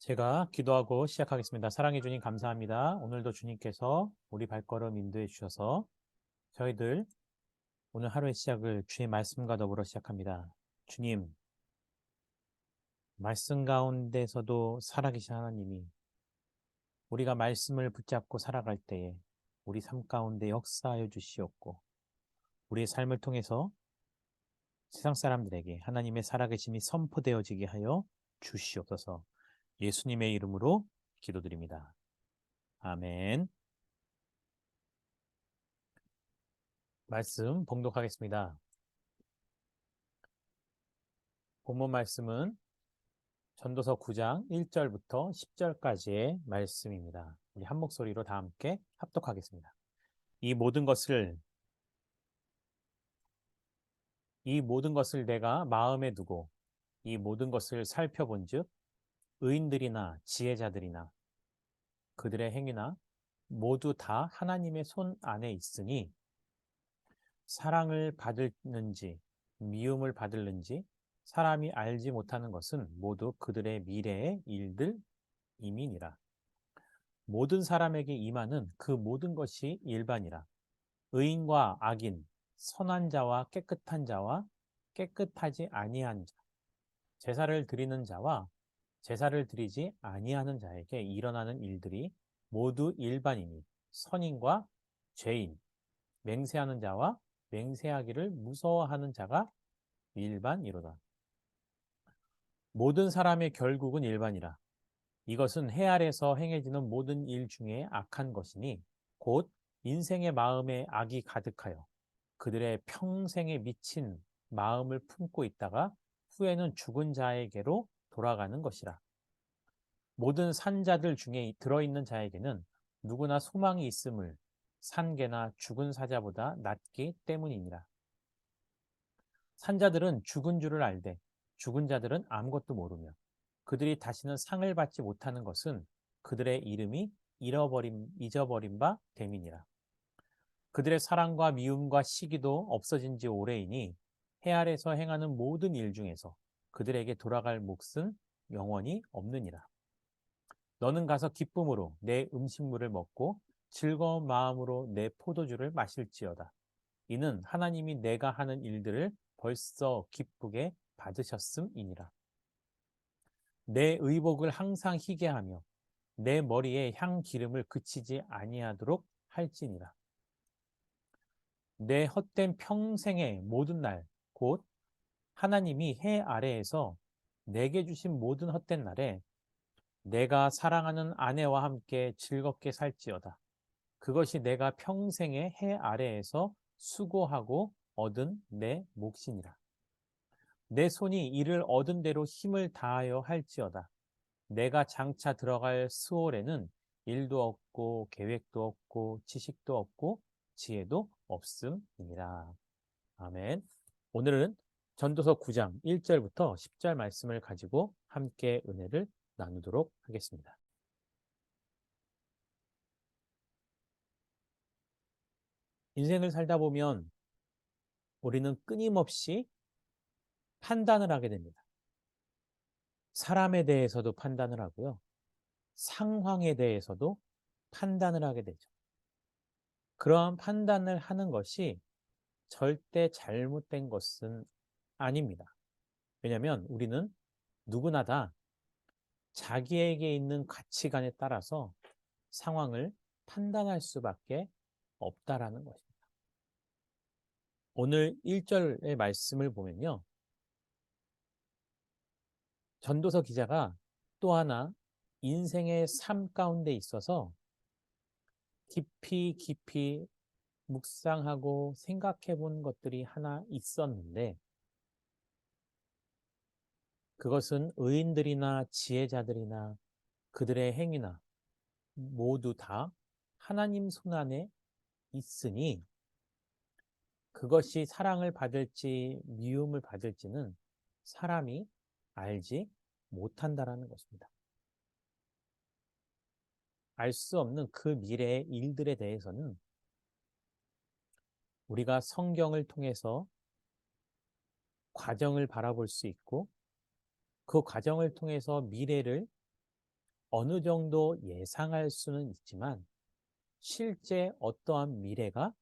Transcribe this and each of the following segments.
제가 기도하고 시작하겠습니다. 사랑해 주님 감사합니다. 오늘도 주님께서 우리 발걸음 인도해 주셔서 저희들 오늘 하루의 시작을 주의 말씀과 더불어 시작합니다. 주님, 말씀 가운데서도 살아계신 하나님이 우리가 말씀을 붙잡고 살아갈 때에 우리 삶 가운데 역사하여 주시옵고 우리의 삶을 통해서 세상 사람들에게 하나님의 살아계심이 선포되어지게 하여 주시옵소서. 예수님의 이름으로 기도드립니다. 아멘. 말씀 봉독하겠습니다. 본문 말씀은 전도서 9장 1절부터 10절까지의 말씀입니다. 우리 한 목소리로 다 함께 합독하겠습니다. 이 모든 것을 이 모든 것을 내가 마음에 두고 이 모든 것을 살펴본즉 의인들이나 지혜자들이나 그들의 행위나 모두 다 하나님의 손 안에 있으니 사랑을 받을는지 미움을 받을는지 사람이 알지 못하는 것은 모두 그들의 미래의 일들임이니라. 모든 사람에게 임하는 그 모든 것이 일반이라. 의인과 악인, 선한 자와 깨끗한 자와 깨끗하지 아니한 자, 제사를 드리는 자와 제사를 드리지 아니하는 자에게 일어나는 일들이 모두 일반이니 선인과 죄인, 맹세하는 자와 맹세하기를 무서워하는 자가 일반이로다. 모든 사람의 결국은 일반이라. 이것은 해 아래서 행해지는 모든 일 중에 악한 것이니 곧 인생의 마음에 악이 가득하여 그들의 평생에 미친 마음을 품고 있다가 후에는 죽은 자에게로 돌아가는 것이라. 모든 산자들 중에 들어있는 자에게는 누구나 소망이 있음을 산개나 죽은 사자보다 낫기 때문이니라. 산자들은 죽은 줄을 알되 죽은 자들은 아무것도 모르며 그들이 다시는 상을 받지 못하는 것은 그들의 이름이 잃어버림, 잊어버린 바 됨이니라. 그들의 사랑과 미움과 시기도 없어진 지 오래이니 해 아래서 행하는 모든 일 중에서 그들에게 돌아갈 몫은 영원히 없느니라. 너는 가서 기쁨으로 내 음식물을 먹고 즐거운 마음으로 내 포도주를 마실지어다. 이는 하나님이 내가 하는 일들을 벌써 기쁘게 받으셨음이니라. 내 의복을 항상 희게 하며 내 머리에 향 기름을 그치지 아니하도록 할지니라. 내 헛된 평생의 모든 날, 곧 하나님이 해 아래에서 내게 주신 모든 헛된 날에 내가 사랑하는 아내와 함께 즐겁게 살지어다. 그것이 내가 평생의 해 아래에서 수고하고 얻은 내 몫이니라. 내 손이 이를 얻은 대로 힘을 다하여 할지어다. 내가 장차 들어갈 스올에는 일도 없고 계획도 없고 지식도 없고 지혜도 없음이니라. 아멘. 오늘은 전도서 9장 1절부터 10절 말씀을 가지고 함께 은혜를 나누도록 하겠습니다. 인생을 살다 보면 우리는 끊임없이 판단을 하게 됩니다. 사람에 대해서도 판단을 하고요. 상황에 대해서도 판단을 하게 되죠. 그러한 판단을 하는 것이 절대 잘못된 것은 아닙니다. 왜냐하면 우리는 누구나 다 자기에게 있는 가치관에 따라서 상황을 판단할 수밖에 없다라는 것입니다. 오늘 1절의 말씀을 보면요. 전도서 기자가 또 하나 인생의 삶 가운데 있어서 깊이 깊이 묵상하고 생각해 본 것들이 하나 있었는데 그것은 의인들이나 지혜자들이나 그들의 행위나 모두 다 하나님 손안에 있으니 그것이 사랑을 받을지 미움을 받을지는 사람이 알지 못한다라는 것입니다. 알 수 없는 그 미래의 일들에 대해서는 우리가 성경을 통해서 과정을 바라볼 수 있고 그 과정을 통해서 미래를 어느 정도 예상할 수는 있지만 실제 어떠한 미래가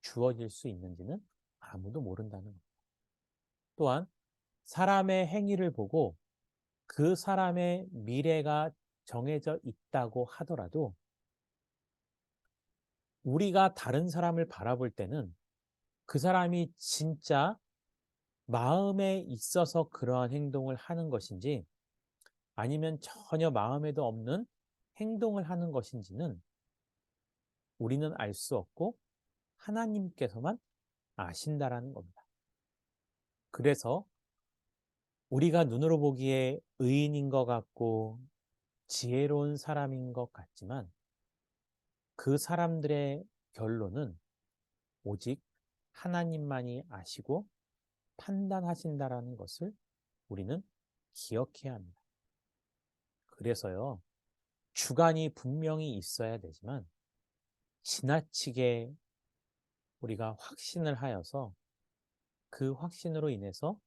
주어질 수 있는지는 아무도 모른다는 겁니다. 또한 사람의 행위를 보고 그 사람의 미래가 정해져 있다고 하더라도 우리가 다른 사람을 바라볼 때는 그 사람이 진짜 마음에 있어서 그러한 행동을 하는 것인지 아니면 전혀 마음에도 없는 행동을 하는 것인지는 우리는 알 수 없고 하나님께서만 아신다라는 겁니다. 그래서 우리가 눈으로 보기에 의인인 것 같고 지혜로운 사람인 것 같지만 그 사람들의 결론은 오직 하나님만이 아시고 판단하신다라는 것을 우리는 기억해야 합니다. 그래서요, 주관이 분명히 있어야 되지만 지나치게 우리가 확신을 하여서 그 확신으로 인해서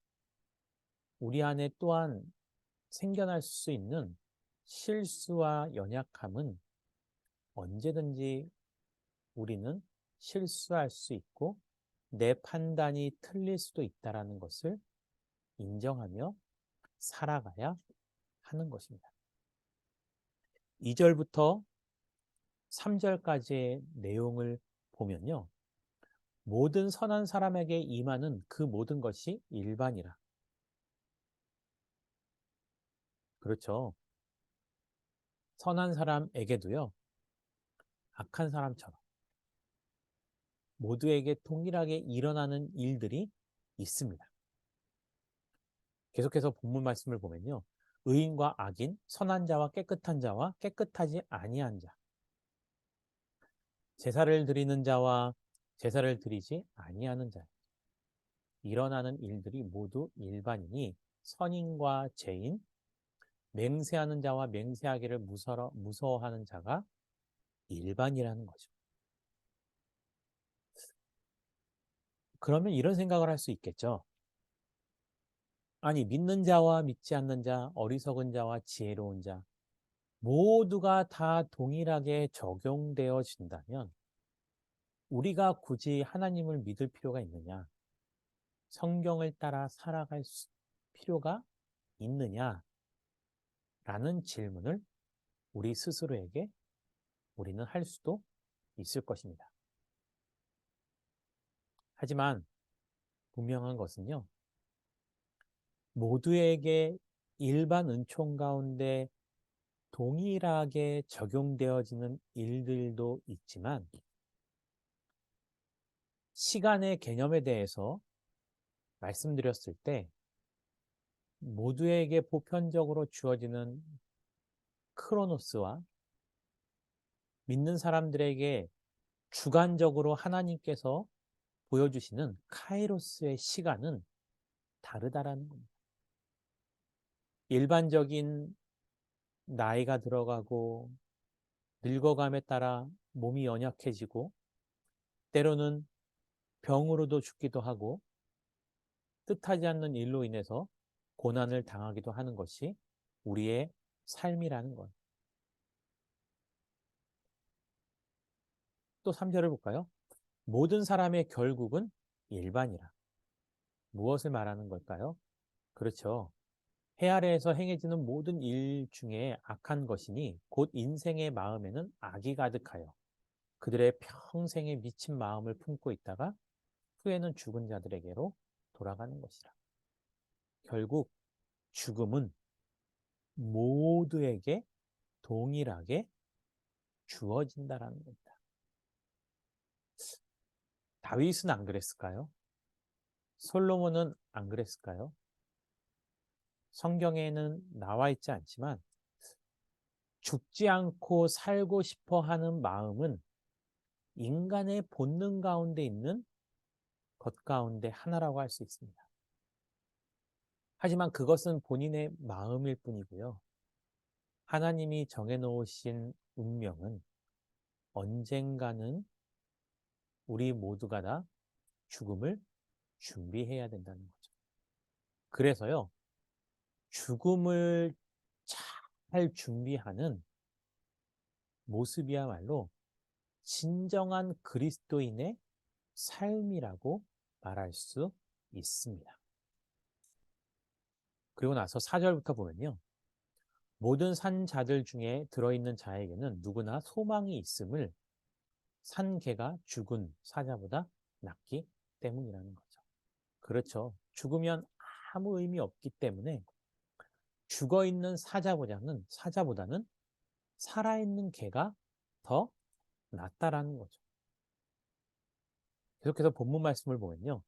우리 안에 또한 생겨날 수 있는 실수와 연약함은 언제든지 우리는 실수할 수 있고 내 판단이 틀릴 수도 있다라는 것을 인정하며 살아가야 하는 것입니다. 2절부터 3절까지의 내용을 보면요. 모든 선한 사람에게 임하는 그 모든 것이 일반이라. 그렇죠. 선한 사람에게도요. 악한 사람처럼 모두에게 동일하게 일어나는 일들이 있습니다. 계속해서 본문 말씀을 보면요. 의인과 악인, 선한 자와 깨끗한 자와 깨끗하지 아니한 자. 제사를 드리는 자와 제사를 드리지 아니하는 자. 일어나는 일들이 모두 일반이니 선인과 죄인, 맹세하는 자와 맹세하기를 무서워, 무서워하는 자가 일반이라는 거죠. 그러면 이런 생각을 할 수 있겠죠. 아니, 믿는 자와 믿지 않는 자, 어리석은 자와 지혜로운 자, 모두가 다 동일하게 적용되어진다면 우리가 굳이 하나님을 믿을 필요가 있느냐? 성경을 따라 살아갈 필요가 있느냐? 라는 질문을 우리 스스로에게 우리는 할 수도 있을 것입니다. 하지만 분명한 것은요, 모두에게 일반 은총 가운데 동일하게 적용되어지는 일들도 있지만 시간의 개념에 대해서 말씀드렸을 때 모두에게 보편적으로 주어지는 크로노스와 믿는 사람들에게 주관적으로 하나님께서 보여주시는 카이로스의 시간은 다르다라는 겁니다. 일반적인 나이가 들어가고 늙어감에 따라 몸이 연약해지고 때로는 병으로도 죽기도 하고 뜻하지 않는 일로 인해서 고난을 당하기도 하는 것이 우리의 삶이라는 것. 또 3절을 볼까요? 모든 사람의 결국은 일반이라. 무엇을 말하는 걸까요? 그렇죠. 해 아래에서 행해지는 모든 일 중에 악한 것이니 곧 인생의 마음에는 악이 가득하여 그들의 평생에 미친 마음을 품고 있다가 후에는 죽은 자들에게로 돌아가는 것이라. 결국 죽음은 모두에게 동일하게 주어진다라는 겁니다. 다윗은 안 그랬을까요? 솔로몬은 안 그랬을까요? 성경에는 나와 있지 않지만 죽지 않고 살고 싶어 하는 마음은 인간의 본능 가운데 있는 것 가운데 하나라고 할 수 있습니다. 하지만 그것은 본인의 마음일 뿐이고요. 하나님이 정해놓으신 운명은 언젠가는 우리 모두가 다 죽음을 준비해야 된다는 거죠. 그래서요, 죽음을 잘 준비하는 모습이야말로 진정한 그리스도인의 삶이라고 말할 수 있습니다. 그리고 나서 4절부터 보면요. 모든 산 자들 중에 들어있는 자에게는 누구나 소망이 있음을 산 개가 죽은 사자보다 낫기 때문이라는 거죠. 그렇죠. 죽으면 아무 의미 없기 때문에 죽어 있는 사자보다는 사자보다는 살아있는 개가 더 낫다라는 거죠. 계속해서 본문 말씀을 보면요.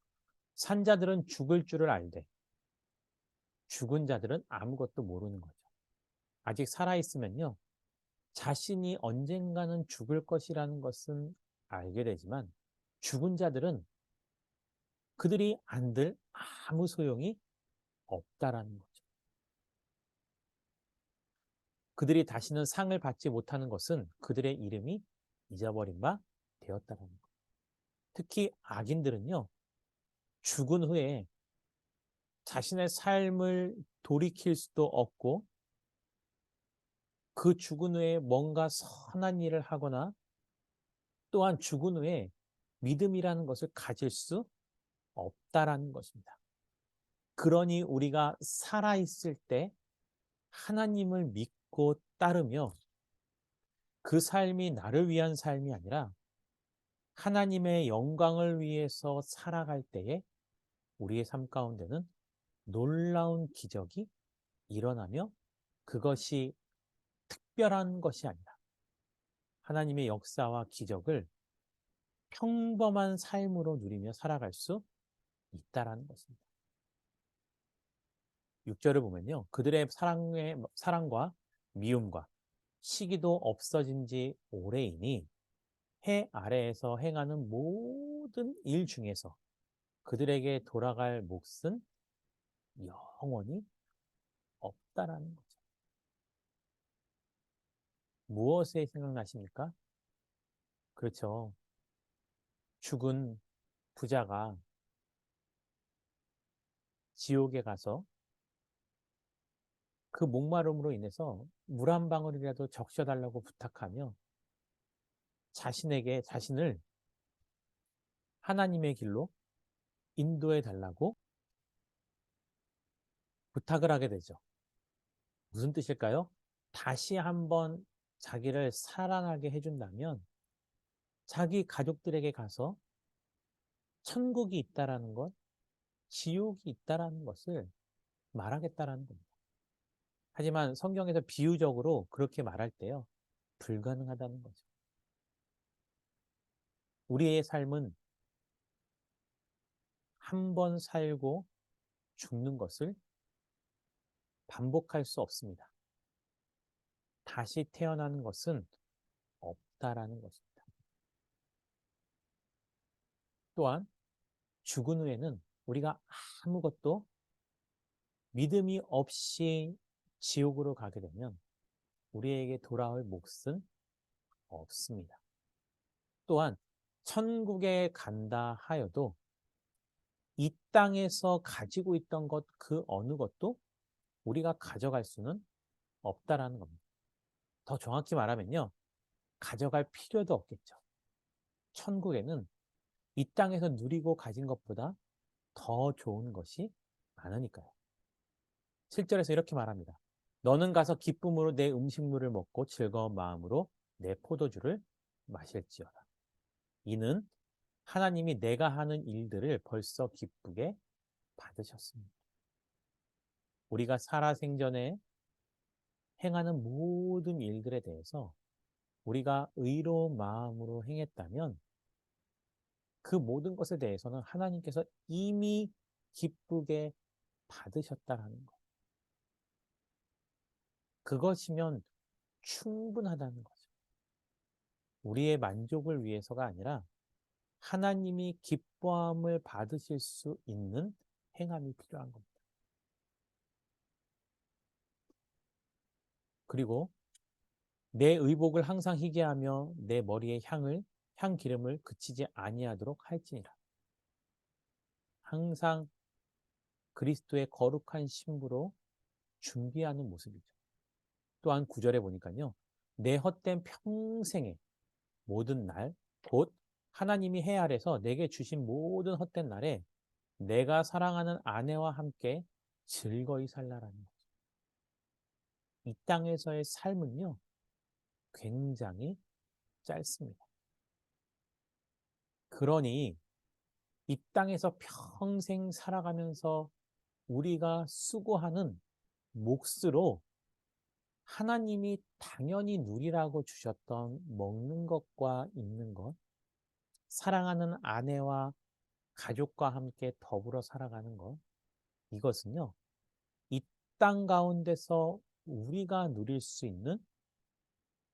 산자들은 죽을 줄을 알되 죽은 자들은 아무것도 모르는 거죠. 아직 살아있으면요. 자신이 언젠가는 죽을 것이라는 것은 알게 되지만 죽은 자들은 그들이 안들 아무 소용이 없다라는 거죠. 그들이 다시는 상을 받지 못하는 것은 그들의 이름이 잊어버린 바 되었다라는 거예요. 특히 악인들은요, 죽은 후에 자신의 삶을 돌이킬 수도 없고, 그 죽은 후에 뭔가 선한 일을 하거나, 또한 죽은 후에 믿음이라는 것을 가질 수 없다라는 것입니다. 그러니 우리가 살아있을 때 하나님을 믿고 따르며 그 삶이 나를 위한 삶이 아니라 하나님의 영광을 위해서 살아갈 때에 우리의 삶 가운데는 놀라운 기적이 일어나며 그것이 특별한 것이 아니라 하나님의 역사와 기적을 평범한 삶으로 누리며 살아갈 수 있다라는 것입니다. 6절을 보면요. 그들의 사랑의, 사랑과 미움과 시기도 없어진 지 오래이니 해 아래에서 행하는 모든 일 중에서 그들에게 돌아갈 몫은 영원히 없다라는 거죠. 무엇에 생각나십니까? 그렇죠. 죽은 부자가 지옥에 가서 그 목마름으로 인해서 물 한 방울이라도 적셔달라고 부탁하며 자신에게 자신을 하나님의 길로 인도해 달라고 부탁을 하게 되죠. 무슨 뜻일까요? 다시 한번 자기를 살아나게 해준다면 자기 가족들에게 가서 천국이 있다라는 것, 지옥이 있다라는 것을 말하겠다라는 겁니다. 하지만 성경에서 비유적으로 그렇게 말할 때요. 불가능하다는 거죠. 우리의 삶은 한 번 살고 죽는 것을 반복할 수 없습니다. 다시 태어나는 것은 없다라는 것입니다. 또한 죽은 후에는 우리가 아무것도 믿음이 없이 지옥으로 가게 되면 우리에게 돌아올 몫은 없습니다. 또한 천국에 간다 하여도 이 땅에서 가지고 있던 것 그 어느 것도 우리가 가져갈 수는 없다라는 겁니다. 더 정확히 말하면요. 가져갈 필요도 없겠죠. 천국에는 이 땅에서 누리고 가진 것보다 더 좋은 것이 많으니까요. 7절에서 이렇게 말합니다. 너는 가서 기쁨으로 내 음식물을 먹고 즐거운 마음으로 내 포도주를 마실지어다. 이는 하나님이 내가 하는 일들을 벌써 기쁘게 받으셨습니다. 우리가 살아생전에 행하는 모든 일들에 대해서 우리가 의로운 마음으로 행했다면 그 모든 것에 대해서는 하나님께서 이미 기쁘게 받으셨다라는 것. 그것이면 충분하다는 거죠. 우리의 만족을 위해서가 아니라 하나님이 기뻐함을 받으실 수 있는 행함이 필요한 겁니다. 그리고 내 의복을 항상 희게 하며 내 머리에 향을 향 기름을 그치지 아니하도록 할지니라. 항상 그리스도의 거룩한 신부로 준비하는 모습이죠. 또한 구절에 보니까요. 내 헛된 평생의 모든 날, 곧 하나님이 해 아래서 내게 주신 모든 헛된 날에 내가 사랑하는 아내와 함께 즐거이 살라라는 거죠. 이 땅에서의 삶은요, 굉장히 짧습니다. 그러니 이 땅에서 평생 살아가면서 우리가 수고하는 몫으로 하나님이 당연히 누리라고 주셨던 먹는 것과 입는 것, 사랑하는 아내와 가족과 함께 더불어 살아가는 것, 이것은요, 이 땅 가운데서 우리가 누릴 수 있는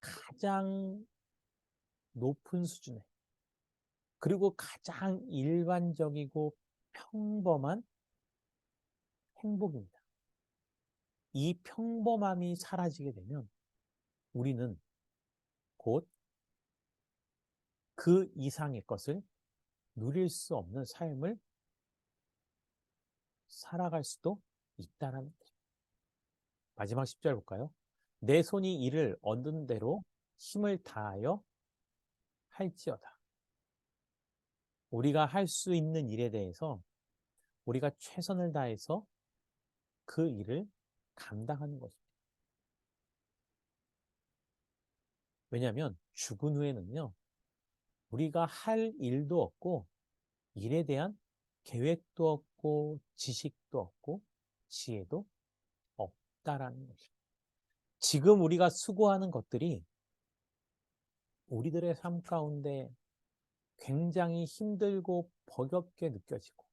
가장 높은 수준의 그리고 가장 일반적이고 평범한 행복입니다. 이 평범함이 사라지게 되면 우리는 곧 그 이상의 것을 누릴 수 없는 삶을 살아갈 수도 있다는 거죠. 마지막 10절 볼까요? 내 손이 이를 얻는 대로 힘을 다하여 할지어다. 우리가 할 수 있는 일에 대해서 우리가 최선을 다해서 그 일을 감당하는 것입니다. 왜냐하면 죽은 후에는요, 우리가 할 일도 없고, 일에 대한 계획도 없고, 지식도 없고, 지혜도 없다라는 것입니다. 지금 우리가 수고하는 것들이 우리들의 삶 가운데 굉장히 힘들고 버겁게 느껴지고,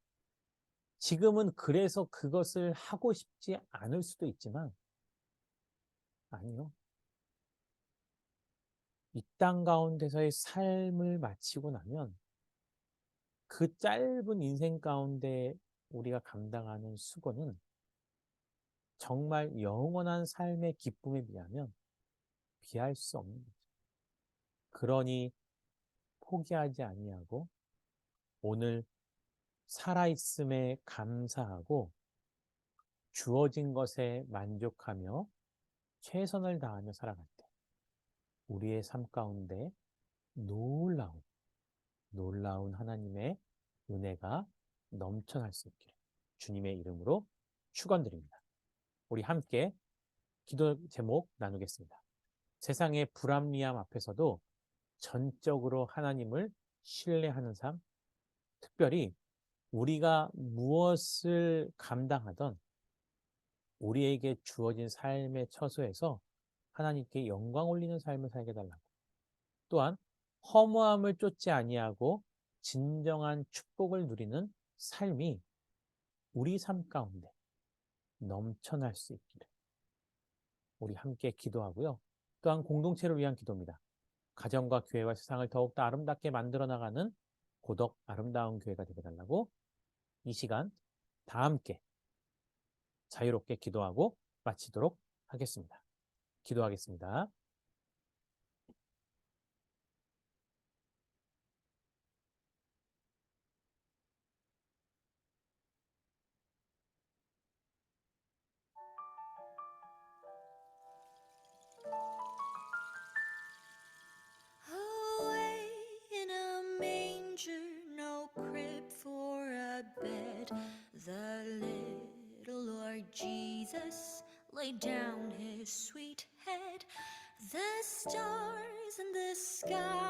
지금은 그래서 그것을 하고 싶지 않을 수도 있지만, 아니요. 이 땅 가운데서의 삶을 마치고 나면 그 짧은 인생 가운데 우리가 감당하는 수고는 정말 영원한 삶의 기쁨에 비하면 비할 수 없는 거죠. 그러니 포기하지 아니하고 오늘 살아있음에 감사하고 주어진 것에 만족하며 최선을 다하며 살아갈 때 우리의 삶 가운데 놀라운 놀라운 하나님의 은혜가 넘쳐날 수 있기를 주님의 이름으로 축원드립니다. 우리 함께 기도 제목 나누겠습니다. 세상의 불합리함 앞에서도 전적으로 하나님을 신뢰하는 삶, 특별히 우리가 무엇을 감당하던 우리에게 주어진 삶의 처소에서 하나님께 영광 올리는 삶을 살게 달라고. 또한 허무함을 쫓지 아니하고 진정한 축복을 누리는 삶이 우리 삶 가운데 넘쳐날 수 있기를. 우리 함께 기도하고요. 또한 공동체를 위한 기도입니다. 가정과 교회와 세상을 더욱더 아름답게 만들어 나가는 고덕 아름다운 교회가 되게 달라고 이 시간 다 함께 자유롭게 기도하고 마치도록 하겠습니다. 기도하겠습니다. Down his sweet head. The stars in the sky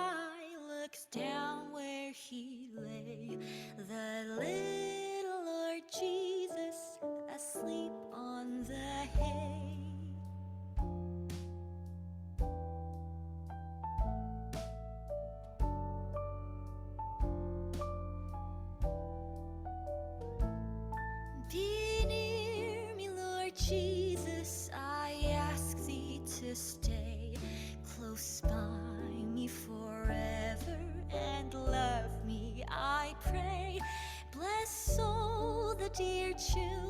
dear children.